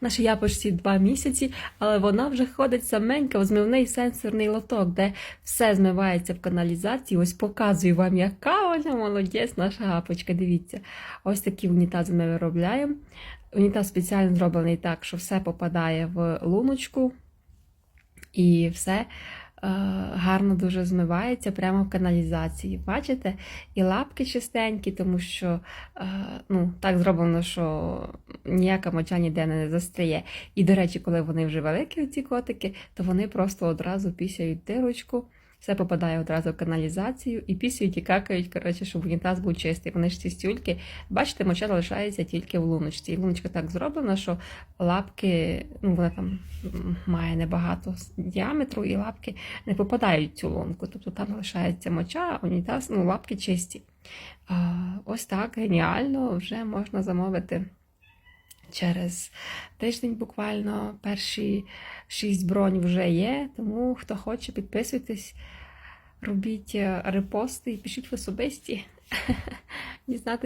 Нашій япочці два місяці, але вона вже ходить саменька в змивний сенсорний лоток, де все змивається в каналізації. Ось показую вам, яка вона молодець, наша гапочка. Дивіться, ось такі унітази ми виробляємо. Унітаз спеціально зроблений так, що все попадає в луночку і все е, гарно дуже змивається прямо в каналізації. Бачите? І лапки чистенькі, тому що е, ну, так зроблено, що ніяка моча ніде не застряє. І, до речі, коли вони вже великі, ці котики, то вони просто одразу пісяють дирочку. Все попадає одразу в каналізацію і пісяють і какають, коротше, щоб унітаз був чистий. Вони ж ці стюльки, бачите, моча залишається тільки в луночці. І луночка так зроблена, що лапки, ну вона там має небагато діаметру, і лапки не попадають в цю лунку. Тобто там залишається моча, а унітаз, ну, лапки чисті. Ось так геніально вже можна замовити. Через тиждень буквально перші шість бронь вже є, тому хто хоче, підписуйтесь, робіть е, репости і пишіть в особисті. Дізнатися.